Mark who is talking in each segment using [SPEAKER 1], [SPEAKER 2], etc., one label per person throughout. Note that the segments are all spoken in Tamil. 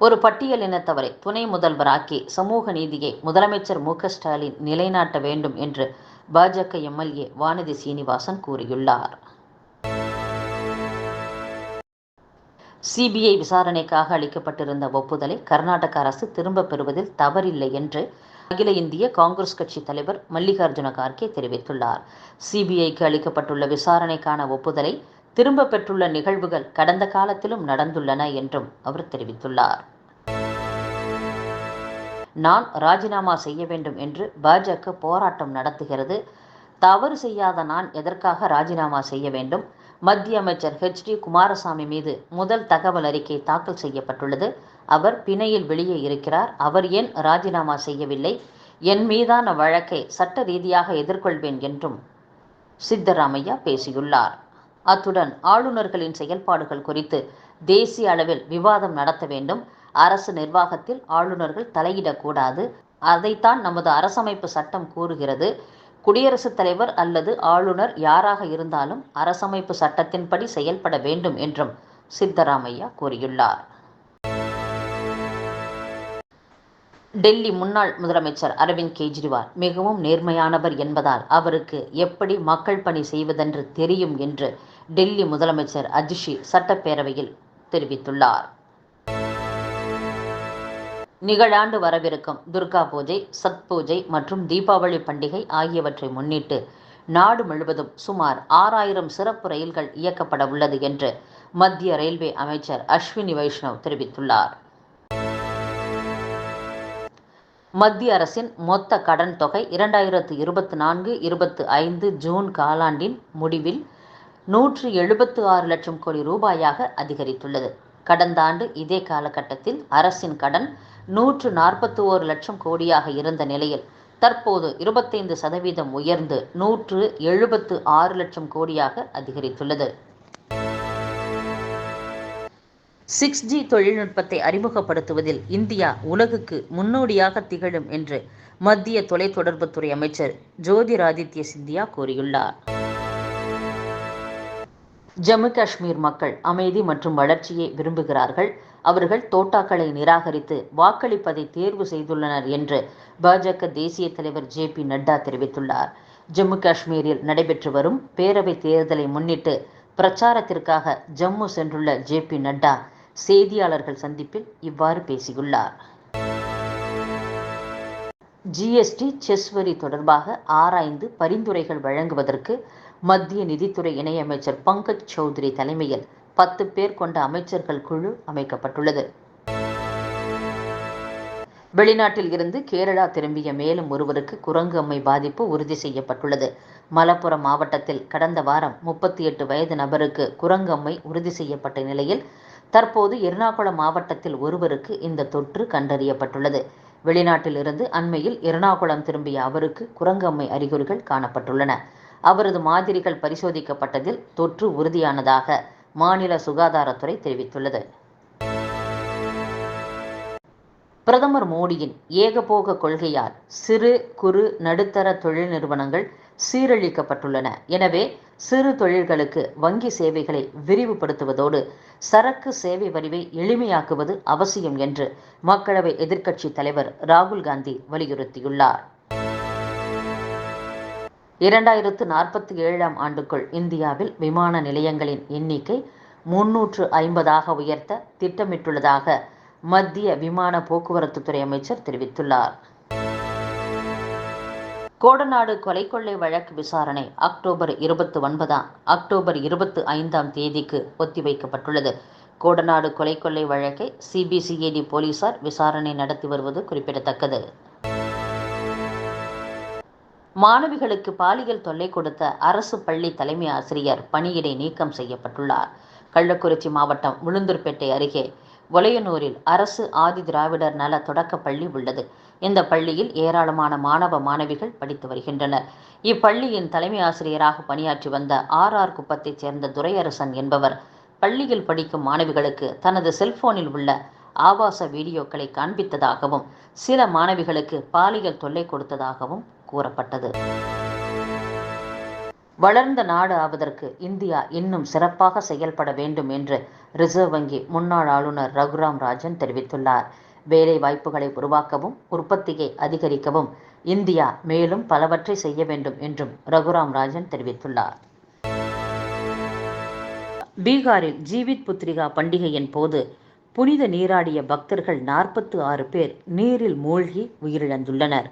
[SPEAKER 1] ஒரு பட்டியலினத்தவரை துணை முதல்வராக்கி சமூக நீதியை முதலமைச்சர் மு ஸ்டாலின் நிலைநாட்ட வேண்டும் என்று பாஜக எம்எல்ஏ வானதி சீனிவாசன் கூறியுள்ளார். சிபிஐ விசாரணைக்காக அளிக்கப்பட்டிருந்த ஒப்புதலை கர்நாடக அரசு திரும்பப் பெறுவதில் தவறில்லை என்று அகில இந்திய காங்கிரஸ் கட்சி தலைவர் மல்லிகார்ஜுன கார்கே தெரிவித்துள்ளார். சிபிஐக்கு அளிக்கப்பட்டுள்ள விசாரணைக்கான ஒப்புதலை திரும்ப பெற்றுள்ள நிகழ்வுகள் கடந்த காலத்திலும் நடந்துள்ளன என்றும் அவர் தெரிவித்துள்ளார். நான் ராஜினாமா செய்ய வேண்டும் என்று பாஜக போராட்டம் நடத்துகிறது. தவறு செய்யாத நான் எதற்காக ராஜினாமா செய்ய வேண்டும்? மத்திய அமைச்சர் ஹெச் டி. குமாரசாமி மீது முதல் தகவல் அறிக்கை தாக்கல் செய்யப்பட்டுள்ளது. அவர் பிணையில் வெளியே இருக்கிறார். அவர் ஏன் ராஜினாமா செய்யவில்லை? என் மீதான வழக்கை சட்ட ரீதியாக எதிர்கொள்வேன் என்றும் சித்தராமையா பேசியுள்ளார். அத்துடன் ஆளுநர்களின் செயல்பாடுகள் குறித்து தேசிய அளவில் விவாதம் நடத்த வேண்டும். அரசு நிர்வாகத்தில் ஆளுநர்கள் தலையிடக்கூடாது. அதைத்தான் நமது அரசமைப்பு சட்டம் கூறுகிறது. குடியரசுத் தலைவர் அல்லது ஆளுநர் யாராக இருந்தாலும் அரசமைப்பு சட்டத்தின்படி செயல்பட வேண்டும் என்றும் சித்தராமையா கூறியுள்ளார். டெல்லி முன்னாள் முதலமைச்சர் அரவிந்த் கெஜ்ரிவால் மிகவும் நேர்மையானவர் என்பதால் அவருக்கு எப்படி மக்கள் பணி செய்வதென்று தெரியும் என்று டெல்லி முதலமைச்சர் அஜிஷி சட்டப்பேரவையில் தெரிவித்துள்ளார். நிகழாண்டு வரவிருக்கும் துர்கா பூஜை சத் பூஜை மற்றும் தீபாவளி பண்டிகை ஆகியவற்றை முன்னிட்டு நாடு முழுவதும் சுமார் ஆறாயிரம் சிறப்பு ரயில்கள் இயக்கப்பட உள்ளது என்று மத்திய ரயில்வே அமைச்சர் அஸ்வினி வைஷ்ணவ் தெரிவித்துள்ளார். மத்திய அரசின் மொத்த கடன் தொகை இரண்டாயிரத்து இருபத்தி நான்கு இருபத்தி ஐந்து ஜூன் காலாண்டின் முடிவில் நூற்று எழுபத்து ஆறு லட்சம் கோடி ரூபாயாக அதிகரித்துள்ளது. கடந்த ஆண்டு இதே காலகட்டத்தில் அரசின் கடன் நூற்று நாற்பத்தி ஓரு லட்சம் கோடியாக இருந்த நிலையில் தற்போது இருபத்தைந்து சதவீதம் உயர்ந்து நூற்று எழுபத்து ஆறு லட்சம் கோடியாக அதிகரித்துள்ளது. சிக்ஸ் ஜி தொழில்நுட்பத்தை அறிமுகப்படுத்துவதில் இந்தியா உலகுக்கு முன்னோடியாக திகழும் என்று மத்திய தொலைத்தொடர்புத்துறை அமைச்சர் ஜோதிராதித்ய சிந்தியா கூறியுள்ளார். ஜம்மு காஷ்மீர் மக்கள் அமைதி மற்றும் வளர்ச்சியை விரும்புகிறார்கள். அவர்கள் தோட்டாக்களை நிராகரித்து வாக்களிப்பதை தேர்வு செய்துள்ளனர் என்று பாஜக தேசிய தலைவர் ஜே பி நட்டா தெரிவித்துள்ளார். ஜம்மு காஷ்மீரில் நடைபெற்று வரும் பேரவை தேர்தலை முன்னிட்டு பிரச்சாரத்திற்காக ஜம்மு சென்றுள்ள ஜே பி நட்டா செய்தியாளர்கள் சந்திப்பில் இவ்வாறு பேசியுள்ளார். ஜிஎஸ்டி செஸ் வரி தொடர்பாக ஆராய்ந்து பரிந்துரைகள் வழங்குவதற்கு மத்திய நிதித்துறை இணையமைச்சர் பங்கஜ் சௌத்ரி தலைமையில் பத்து பேர் கொண்ட அமைச்சர்கள் குழு அமைக்கப்பட்டுள்ளது. வெளிநாட்டில் இருந்து கேரளா திரும்பிய மேலும் ஒருவருக்கு குரங்கு அம்மை பாதிப்பு உறுதி செய்யப்பட்டுள்ளது. மலப்புரம் மாவட்டத்தில் கடந்த வாரம் முப்பத்தி எட்டு வயது நபருக்கு குரங்கு அம்மை உறுதி செய்யப்பட்ட நிலையில் தற்போது எர்ணாகுளம் மாவட்டத்தில் ஒருவருக்கு இந்த தொற்று கண்டறியப்பட்டுள்ளது. வெளிநாட்டில் இருந்து அண்மையில் எர்ணாகுளம் திரும்பிய அவருக்கு குரங்கம்மை அறிகுறிகள் காணப்பட்டுள்ளன. அவரது மாதிரிகள் பரிசோதிக்கப்பட்டதில் தொற்று உறுதியானதாக மாநில சுகாதாரத்துறை தெரிவித்துள்ளது. பிரதமர் மோடியின் ஏகபோக கொள்கையால் சிறு குறு நடுத்தர தொழில் நிறுவனங்கள் சீரழிக்கப்பட்டுள்ளன. எனவே சிறு தொழில்களுக்கு வங்கி சேவைகளை விரிவுபடுத்துவதோடு சரக்கு சேவை வரிவை எளிமையாக்குவது அவசியம் என்று மக்களவை எதிர்க்கட்சி தலைவர் ராகுல் காந்தி வலியுறுத்தியுள்ளார். இரண்டாயிரத்து நாற்பத்தி ஏழாம் ஆண்டுக்குள் இந்தியாவில் விமான நிலையங்களின் எண்ணிக்கை முன்னூற்று ஐம்பதாக உயர்த்த திட்டமிட்டுள்ளதாக மத்திய விமான போக்குவரத்துத்துறை அமைச்சர் தெரிவித்துள்ளார். கோடநாடு கொலை கொள்ளை வழக்கு விசாரணை அக்டோபர் இருபத்தி ஒன்பதாம் அக்டோபர் இருபத்தி ஐந்தாம் தேதிக்கு ஒத்திவைக்கப்பட்டுள்ளது. கோடநாடு கொலை கொள்ளை வழக்கை சிபிசிஐடி போலீசார் விசாரணை நடத்தி வருவது குறிப்பிடத்தக்கது. மாணவிகளுக்கு பாலியல் தொல்லை கொடுத்த அரசு பள்ளி தலைமை ஆசிரியர் பணியிடை நீக்கம் செய்யப்பட்டுள்ளார். கள்ளக்குறிச்சி மாவட்டம் உளுந்தூர்பேட்டை அருகே ஒலையனூரில் அரசு ஆதி திராவிடர் நல தொடக்க பள்ளி உள்ளது. இந்த பள்ளியில் ஏராளமான மாணவ மாணவிகள் படித்து வருகின்றனர். இப்பள்ளியின் தலைமை ஆசிரியராக பணியாற்றி வந்த ஆர். ஆர். குப்பத்தைச் சேர்ந்த துரையரசன் என்பவர் பள்ளியில் படிக்கும் மாணவிகளுக்கு தனது செல்போனில் உள்ள ஆபாச வீடியோக்களை காண்பித்ததாகவும் சில மாணவிகளுக்கு பாலியல் தொல்லை கொடுத்ததாகவும் கூறப்பட்டது. வளர்ந்த நாடு ஆவதற்கு இந்தியா இன்னும் சிறப்பாக செயல்பட வேண்டும் என்று ரிசர்வ் வங்கி முன்னாள் ஆளுநர் ரகுராம் ராஜன் தெரிவித்துள்ளார். வேலை வாய்ப்புகளை உருவாக்கவும் உற்பத்தியை அதிகரிக்கவும் இந்தியா மேலும் பலவற்றை செய்ய வேண்டும் என்றும் ரகுராம் ராஜன் தெரிவித்துள்ளார். பீகாரில் ஜீவித் புத்ரிகா பண்டிகையின் போது புனித நீராடிய பக்தர்கள் நாற்பத்து ஆறு பேர் நீரில் மூழ்கி உயிரிழந்துள்ளனர்.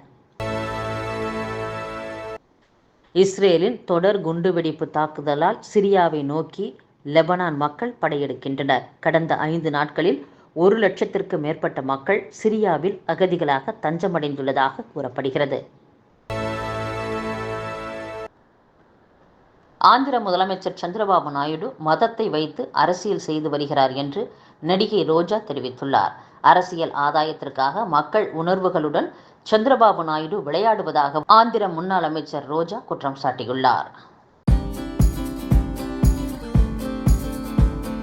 [SPEAKER 1] இஸ்ரேலின் தொடர் குண்டுவெடிப்பு தாக்குதலால் சிரியாவை நோக்கி லெபனான் மக்கள் படையெடுக்கின்றனர். கடந்த ஐந்து நாட்களில் ஒரு லட்சத்திற்கு மேற்பட்ட மக்கள் சிரியாவில் அகதிகளாக தஞ்சமடைந்துள்ளதாக கூறப்படுகிறது. ஆந்திர முதலமைச்சர் சந்திரபாபு நாயுடு மதத்தை வைத்து அரசியல் செய்து வருகிறார் என்று நடிகை ரோஜா தெரிவித்துள்ளார். அரசியல் ஆதாயத்திற்காக மக்கள் உணர்வுகளுடன் சந்திரபாபு நாயுடு விளையாடுவதாக ஆந்திர முன்னாள் அமைச்சர் ரோஜா குற்றம் சாட்டியுள்ளார்.